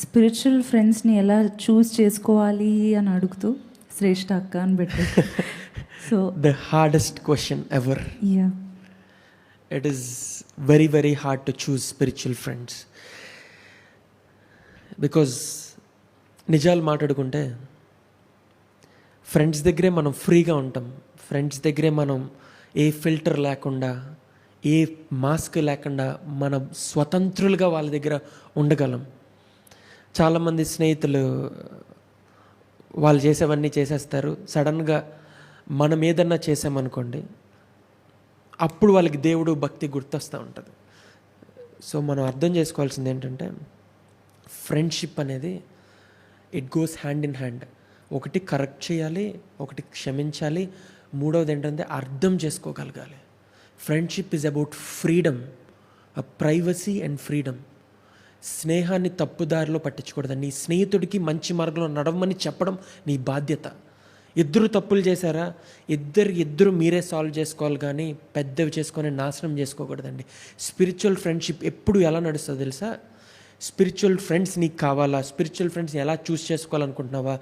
Spiritual ఫ్రెండ్స్ని ఎలా choose చేసుకోవాలి అని అడుగుతూ శ్రేష్ఠ అక్క అని పెట్టారు. So the hardest question ever yeah it is very very hard to choose spiritual friends because నిజాలు మాట్లాడుకుంటే ఫ్రెండ్స్ దగ్గరే మనం ఫ్రీగా ఉంటాం. ఫ్రెండ్స్ దగ్గరే మనం ఏ ఫిల్టర్ లేకుండా ఏ మాస్క్ లేకుండా మనం స్వతంత్రులుగా వాళ్ళ దగ్గర ఉండగలం. చాలామంది స్నేహితులు వాళ్ళు చేసేవన్నీ చేసేస్తారు. సడన్గా మనం ఏదన్నా చేసామనుకోండి అప్పుడు వాళ్ళకి దేవుడు భక్తి గుర్తొస్తూ ఉంటుంది. సో మనం అర్థం చేసుకోవాల్సింది ఏంటంటే ఫ్రెండ్షిప్ అనేది it goes hand in hand ఒకటి కరెక్ట్ చేయాలి ఒకటి క్షమించాలి మూడవది ఏంటంటే అర్థం చేసుకోగలగాలి. Friendship is about freedom privacy and freedom స్నేహాన్ని తప్పుదారిలో పట్టించకూడదు. నీ స్నేహితుడికి మంచి మార్గంలో నడవమని చెప్పడం నీ బాధ్యత. ఇద్దరు తప్పులు చేశారా? ఇద్దరు ఇద్దరు మీరే సాల్వ్ చేసుకోవాలి కానీ పెద్దవి చేసుకొని నాశనం చేసుకోకూడదండి. స్పిరిచువల్ ఫ్రెండ్షిప్ ఎప్పుడు ఎలా నడుస్తుందో తెలుసా? స్పిరిచువల్ ఫ్రెండ్స్ నీకు కావాలా? స్పిరిచువల్ ఫ్రెండ్స్ని ఎలా చూస్ చేసుకోవాలనుకుంటున్నావా?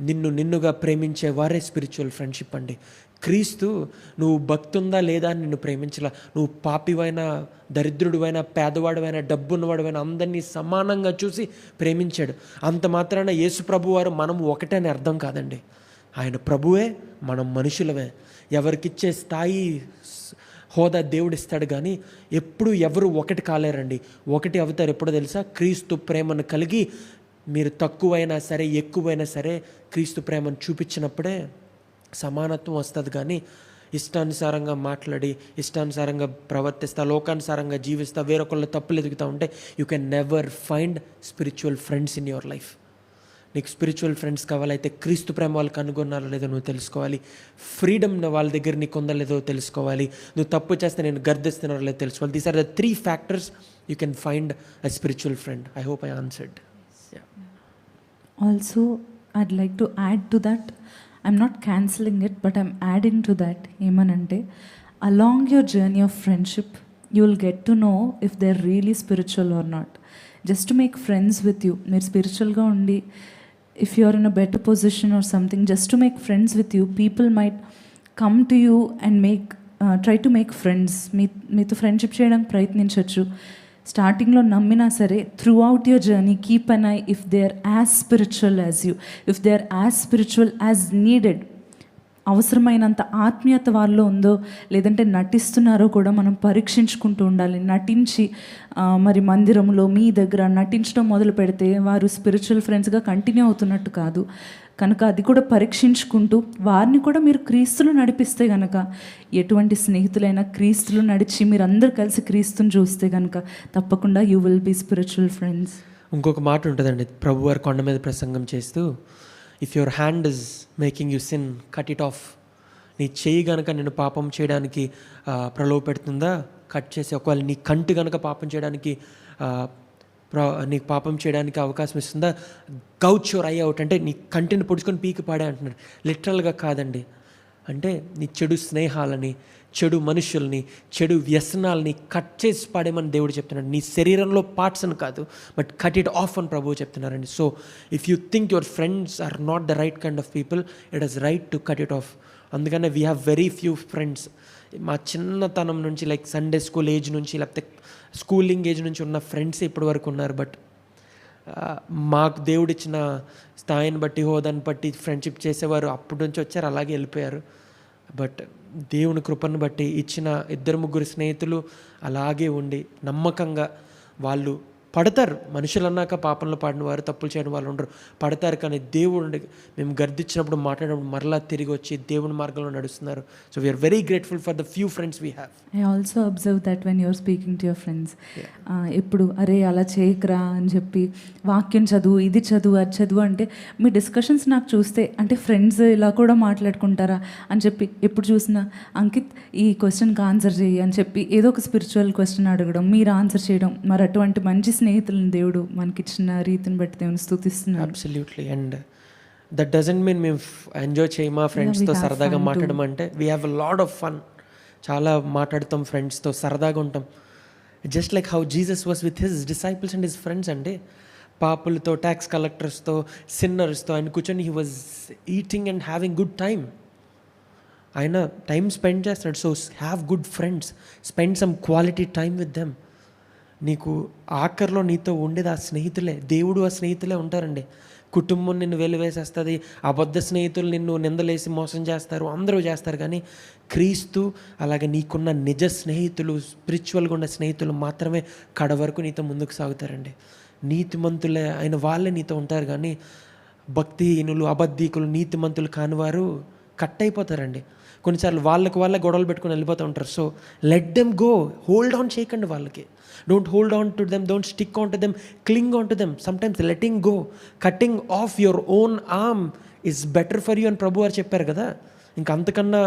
నిన్ను నిన్నుగా ప్రేమించే వారే స్పిరిచువల్ ఫ్రెండ్షిప్ అండి. క్రీస్తు నువ్వు భక్తి ఉందా లేదా అని నిన్ను ప్రేమించలా? నువ్వు పాపివైనా దరిద్రుడివైనా పేదవాడివైనా డబ్బున్నవాడివైనా అందరినీ సమానంగా చూసి ప్రేమించాడు. అంత మాత్రాన యేసు ప్రభు వారు మనం ఒకటే అని అర్థం కాదండి. ఆయన ప్రభువే మనం మనుషులమే. ఎవరికిచ్చే స్థాయి హోదా దేవుడు ఇస్తాడు కానీ ఎప్పుడు ఎవరు ఒకటి కాలేరండి. ఒకటి అవుతారు ఎప్పుడో తెలుసా? క్రీస్తు ప్రేమను కలిగి మీరు తక్కువైనా సరే ఎక్కువైనా సరే క్రీస్తు ప్రేమను చూపించినప్పుడే సమానత్వం వస్తుంది కానీ ఇష్టానుసారంగా మాట్లాడి ఇష్టానుసారంగా ప్రవర్తిస్తా లోకానుసారంగా జీవిస్తా వేరొకళ్ళు తప్పులు ఎదుగుతూ ఉంటే you can never find spiritual friends in your life నీకు స్పిరిచువల్ ఫ్రెండ్స్ కావాలైతే క్రీస్తు ప్రేమ వాళ్ళు కనుగొన్నారో లేదో నువ్వు తెలుసుకోవాలి. ఫ్రీడమ్ వాళ్ళ దగ్గర నీకు ఉందో లేదో తెలుసుకోవాలి. నువ్వు తప్పు చేస్తే నేను గర్దిస్తున్నారో లేదో తెలుసుకోవాలి. These are the three factors you can find a spiritual friend I hope I answered also I'd like to add to that I'm not cancelling it but I'm adding to that ఏమనంటే along your journey of friendship you will get to know if they are really spiritual or not just make friends with you మీరు స్పిరిచువల్గా ఉండి if you are in a better position or something just to make friends with you people might come to you and make try to make friends మీ మీతో friendship చేయడానికి ప్రయత్నించవచ్చు స్టార్టింగ్లో నమ్మినా సరే throughout your journey keep an eye if they are as spiritual as you if they are as spiritual as needed అవసరమైనంత ఆత్మీయత వాళ్ళలో ఉందో లేదంటే నటిస్తున్నారో కూడా మనం పరీక్షించుకుంటూ ఉండాలి. నటించి మరి మందిరంలో మీ దగ్గర నటించడం మొదలు పెడితే వారు స్పిరిచువల్ ఫ్రెండ్స్గా కంటిన్యూ అవుతున్నట్టు కాదు. కనుక అది కూడా పరీక్షించుకుంటూ వారిని కూడా మీరు క్రీస్తులు నడిపిస్తే కనుక ఎటువంటి స్నేహితులైనా క్రీస్తులు నడిచి మీరు అందరు కలిసి క్రీస్తుని చూస్తే కనుక తప్పకుండా you will be spiritual friends ఇంకొక మాట ఉంటుందండి. ప్రభు వారు కొండ మీద ప్రసంగం చేస్తూ if your hand is making you sin cut it off నీ చేయి గనక నేను పాపం చేయడానికి ప్రలోభ పెడుతుందా? కట్ చేసి ఒకవేళ నీ కంటి గనక పాపం చేయడానికి నీకు పాపం చేయడానికి అవకాశం ఇస్తుందా? గౌచ్ యువర్ ఐ అవుట్ అంటే నీ కంటిని పొడుచుకొని పీకి పాడే అంటున్నాడు. లిటరల్గా కాదండి. అంటే నీ చెడు స్నేహాలని చెడు మనుషుల్ని చెడు వ్యసనాలని కట్ చేసి పాడేమని దేవుడు చెప్తున్నాడు. నీ శరీరంలో పార్ట్స్ అని కాదు బట్ కట్ ఇట్ ఆఫ్ అని ప్రభువు చెప్తున్నారండి. So if you think your friends are not the right kind of people it is right to cut it off అందుకనే we have very few friends మా చిన్నతనం నుంచి లైక్ సండే స్కూల్ ఏజ్ నుంచి లేకపోతే schooling age నుంచి ఉన్న friends ఇప్పటి వరకు ఉన్నారు బట్ మాకు దేవుడిచ్చిన స్థాయిని బట్టి హోదాని బట్టి ఫ్రెండ్షిప్ చేసేవారు అప్పటి నుంచి వచ్చారు అలాగే వెళ్ళిపోయారు. బట్ దేవుని కృపను బట్టి ఇచ్చిన ఇద్దరు ముగ్గురు స్నేహితులు అలాగే ఉండి నమ్మకంగా వాళ్ళు పడతారు. మనుషులు అన్నాక పాపంలో పడిన వారు తప్పులు చేయని వాళ్ళు ఉండరు. పడతారు కానీ దేవుడు మేము గర్దించినప్పుడు మాట్లాడినప్పుడు మరలా తిరిగి వచ్చి దేవుని మార్గంలో నడుస్తున్నారు. So we're very grateful for the few friends we have I also observe that when you're speaking to your friends ఎప్పుడు అరే అలా చేయకరా అని చెప్పి వాక్యం చదువు ఇది చదువు అది చదువు అంటే మీ డిస్కషన్స్ నాకు చూస్తే అంటే ఫ్రెండ్స్ ఇలా కూడా మాట్లాడుకుంటారా అని చెప్పి ఎప్పుడు చూసినా అంకిత్ ఈ క్వశ్చన్కి ఆన్సర్ చేయి అని చెప్పి ఏదో ఒక స్పిరిచువల్ క్వశ్చన్ అడగడం మీరు ఆన్సర్ చేయడం మరి అటువంటి మంచి స్నేహితులను దేవుడు మనకిచ్చిన రీతిని బట్టి దేవుని స్థుతిస్తున్నాడు. Absolutely and that doesn't mean మేము ఎంజాయ్ చేయమా ఫ్రెండ్స్తో సరదాగా. మాట్లాడడం అంటే we have a lot of fun చాలా మాట్లాడతాం ఫ్రెండ్స్తో సరదాగా ఉంటాం. Just like how Jesus was with his disciples and his friends అండి. పాపులతో ట్యాక్స్ కలెక్టర్స్తో సిన్నర్స్తో ఆయన కూర్చొని he was eating and having good time ఆయన టైం స్పెండ్ చేస్తున్నాడు. So have good friends spend some quality time with them నీకు ఆఖరిలో నీతో ఉండేది ఆ స్నేహితులే. దేవుడు ఆ స్నేహితులే ఉంటారండి. కుటుంబం నిన్ను వెలివేసేస్తుంది అబద్ధ స్నేహితులు నిన్ను నిందలేసి మోసం చేస్తారు అందరూ చేస్తారు. కానీ క్రీస్తు అలాగే నీకున్న నిజ స్నేహితులు స్పిరిచువల్గా ఉన్న స్నేహితులు మాత్రమే కడ వరకు నీతో ముందుకు సాగుతారండి. నీతిమంతులే అయిన వాళ్ళే నీతో ఉంటారు. కానీ భక్తిహీనులు అబద్ధీకులు నీతిమంతులు కానివారు కట్ అయిపోతారండి. కొన్నిసార్లు వాళ్ళకి వాళ్ళే గొడవలు పెట్టుకుని వెళ్ళిపోతూ ఉంటారు. So let them go hold on చేయకండి వాళ్ళకి. Don't hold on to them don't stick on to them cling on to them sometimes letting go cutting off your own arm is better for you అని ప్రభు వారు చెప్పారు కదా ఇంకా అంతకన్నా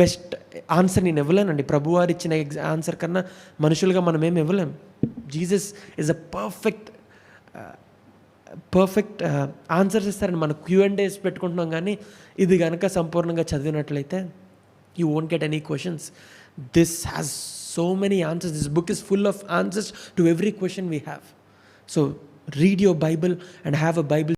best answer నేను ఇవ్వలేనండి. ప్రభు వారు ఇచ్చిన ఎగ్జా ఆన్సర్ కన్నా మనుషులుగా మనం ఏం ఇవ్వలేం. Jesus is a perfect perfect answers ఇస్తారని మనం క్యూ అండ్ డేస్ పెట్టుకుంటున్నాం కానీ ఇది కనుక సంపూర్ణంగా చదివినట్లయితే you won't get any questions this has so many answers this book is full of answers to every question we have so read your Bible and have a Bible